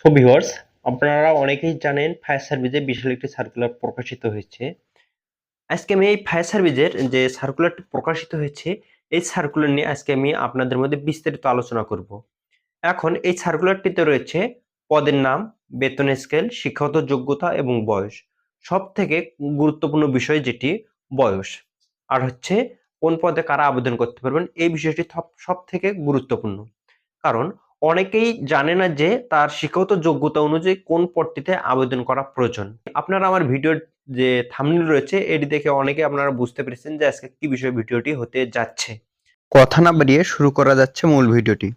তো ভিউয়ার্স আপনারা অনেকেই জানেন ফায়ার সার্ভিসে বিশাল একটি সার্কুলার প্রকাশিত হয়েছে। আজকে আমি এই ফায়ার সার্ভিসের যে সার্কুলারটি প্রকাশিত হয়েছে, এই সার্কুলার নিয়ে আজকে আমি আপনাদের মধ্যে বিস্তারিত আলোচনা করব। এখন এই সার্কুলারটিতে রয়েছে পদের নাম, বেতন স্কেল শিক্ষাগত যোগ্যতা এবং বয়স। সব থেকে গুরুত্বপূর্ণ বিষয় যেটি, বয়স। আর হচ্ছে, কোন পদে কারা আবেদন করতে পারবেন, এই বিষয়টি সব থেকে গুরুত্বপূর্ণ। কারণ অনেকেই জানে না যে তার শিক্ষাগত যোগ্যতা অনুযায়ী কোন পদটিতে আবেদন করা প্রয়োজন। আপনারা আমার ভিডিওর যে থামনিল রয়েছে, এটি দেখে অনেকে আপনারা বুঝতে পেরেছেন যে আজকে কি বিষয়ে ভিডিওটি হতে যাচ্ছে। কথা না বাড়িয়ে শুরু করা যাচ্ছে মূল ভিডিওটি।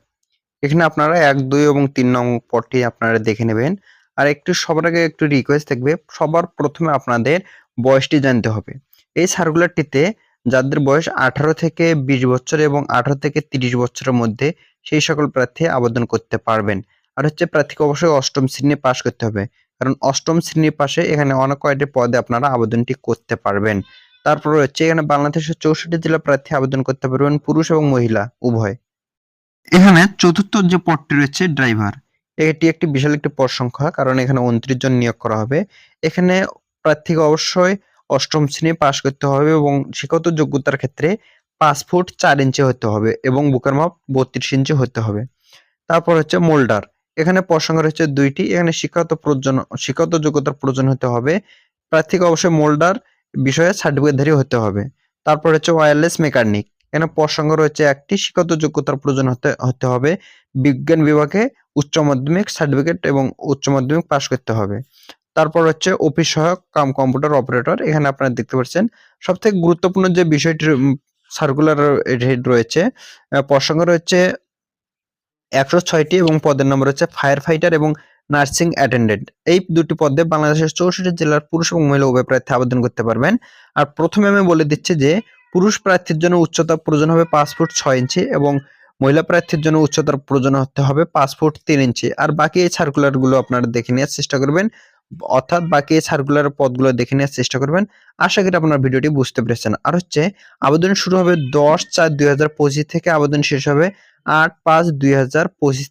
এখানে আপনারা এক, দুই এবং তিন নং পদটি আপনারা দেখে নেবেন। আর একটু সবার আগে একটু রিকোয়েস্ট থাকবে, সবার প্রথমে আপনাদের বয়সটি জানতে হবে। এই সার্কুলারটিতে যাদের বয়স আঠারো থেকে বিশ বছর এবং আঠারো থেকে তিরিশ বছরের মধ্যে সেই সকল প্রার্থী আবেদন করতে পারবেন। আর হচ্ছে প্রার্থীকে অবশ্যই অষ্টম শ্রেণি পাশ করতে হবে। কারণ অষ্টম শ্রেণির পাশে এখানে অনেক কয়টি পদে আপনারা আবেদনটি করতে পারবেন। তারপর হচ্ছে এখানে বাংলাদেশের চৌষট্টি জেলা প্রার্থী আবেদন করতে পারবেন পুরুষ এবং মহিলা, উভয়। এখানে চতুর্থ যে পদটি রয়েছে ড্রাইভার, এটি একটি বিশাল একটি পদ সংখ্যা। কারণ এখানে উনত্রিশ জন নিয়োগ করা হবে। এখানে প্রার্থীকে অবশ্যই অষ্টম শ্রেণি পাশ করতে হবে এবং শিক্ষাগত যোগ্যতার ক্ষেত্রে পাঁচ ফুট চার ইঞ্চি হতে হবে এবং বুকের মাপ বত্রিশ ইঞ্চি হতে হবে। তারপর হচ্ছে মোল্ডার। এখানে প্রসঙ্গ রয়েছে দুইটি। এখানে শিক্ষাগত প্রয়োজন, শিক্ষাগত যোগ্যতার প্রয়োজন হতে হবে। প্রার্থীকে অবশ্যই মোল্ডার বিষয়ে সার্টিফিকেটধারী হতে হবে। তারপর হচ্ছে ওয়্যারলেস মেকানিক এখানে প্রসঙ্গ রয়েছে একটি, শিক্ষাগত যোগ্যতার প্রয়োজন হতে হতে হবে। বিজ্ঞান বিভাগে উচ্চ মাধ্যমিক সার্টিফিকেট এবং উচ্চ মাধ্যমিক পাশ করতে হবে। তারপর হচ্ছে অফিস সহায়ক, কাম কম্পিউটার অপারেটর এখানে আপনারা দেখতে পাচ্ছেন। সব থেকে গুরুত্বপূর্ণ যে বিষয়টি সার্কুলার হেড রয়েছে প্রসঙ্গ রয়েছে একশো ছয়টি এবং পদের নম্বর হচ্ছে ফায়ার ফাইটার এবং নার্সিং অ্যাটেন্ডেন্ট এই দুটি পদে বাংলাদেশের চৌষট্টি জেলার পুরুষ এবং মহিলা উভয় প্রার্থী আবেদন করতে পারবেন। আর প্রথমে আমি বলে দিচ্ছি যে, পুরুষ প্রার্থীর জন্য উচ্চতা প্রয়োজন হবে পাঁচ ফুট ছয় ইঞ্চি এবং মহিলা প্রার্থীর জন্য উচ্চতার প্রয়োজন হতে হবে পাঁচ ফুট তিন ইঞ্চি। আর বাকি এই সার্কুলারগুলো আপনারা দেখে নেওয়ার চেষ্টা করবেন। অর্থাৎ বাকি সার্কুলার পদগুলো দেখে নেওয়ার চেষ্টা করবেন। আশা করি আপনার ভিডিওটি বুঝতে পেরেছেন। আর হচ্ছে, আবেদন শুরু হবে দশ চার দুই থেকে আবেদন শেষ হবে আট পাঁচ দুই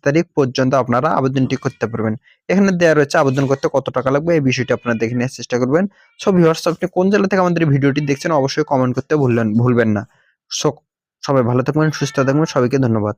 তারিখ পর্যন্ত আপনারা আবেদনটি করতে পারবেন। এখানে দেওয়া রয়েছে আবেদন করতে কত টাকা লাগবে, এই বিষয়টি আপনারা দেখে নেওয়ার চেষ্টা করবেন। সো ভিউয়ার্স আপনি কোন জেলা থেকে আমাদের ভিডিওটি দেখছেন অবশ্যই কমেন্ট করতে ভুলবেন ভুলবেন না। সো, সবাই ভালো থাকবেন, সুস্থ থাকবেন, সবাইকে ধন্যবাদ।